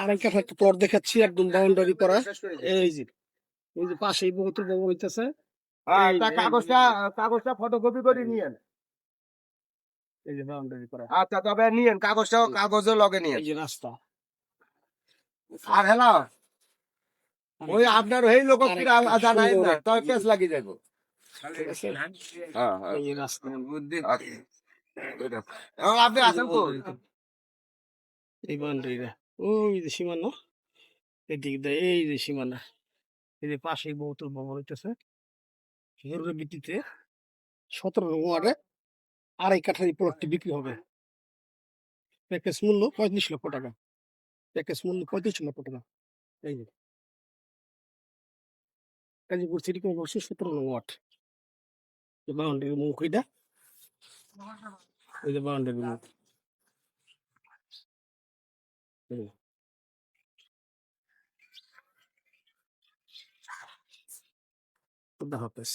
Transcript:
আমি কাঠা একটা প্লট দেখাচ্ছি একদম বাউন্ডারি করা এই যে এই যে পাশেই বহুতল ভবন হইতেছে হ্যাঁ, তা কাগজটা কাগজটা ফটোকপি করে নিয়েন এই যে বাউন্ডারি করা আচ্ছা তবে নিয়েন কাগজটা কাগজও লগে নিয়েন এই যে রাস্তা আর হেলা ওই আপনার ওই লোক জানাই না তবে পেস লাগি যাব হ্যাঁ হ্যাঁ এই রাস্তা এখন আপনি আছেন তো এই বাউন্ডারিটা। ওই যে সীমানা, এদিক দিয়ে এই যে সীমানা, এই যে পাশেই বহুতল ভবন হইতেছে। জরুরি ভিত্তিতে সতেরো ওয়ার্ডে আড়াই কাঠার এই প্লটটি বিক্রি হবে। প্যাকেজ মূল্য পঁয়ত্রিশ লক্ষ টাকা। প্যাকেজ মূল্য পঁয়ত্রিশ লক্ষ টাকা। এই যে। গাজীপুর সিটি কর্পোরেশন সতেরো ওয়ার্ড। বাউন্ডারি মুখ এটা এই যে বাউন্ডারি মুখ। এই যে। খুদা হাফেজ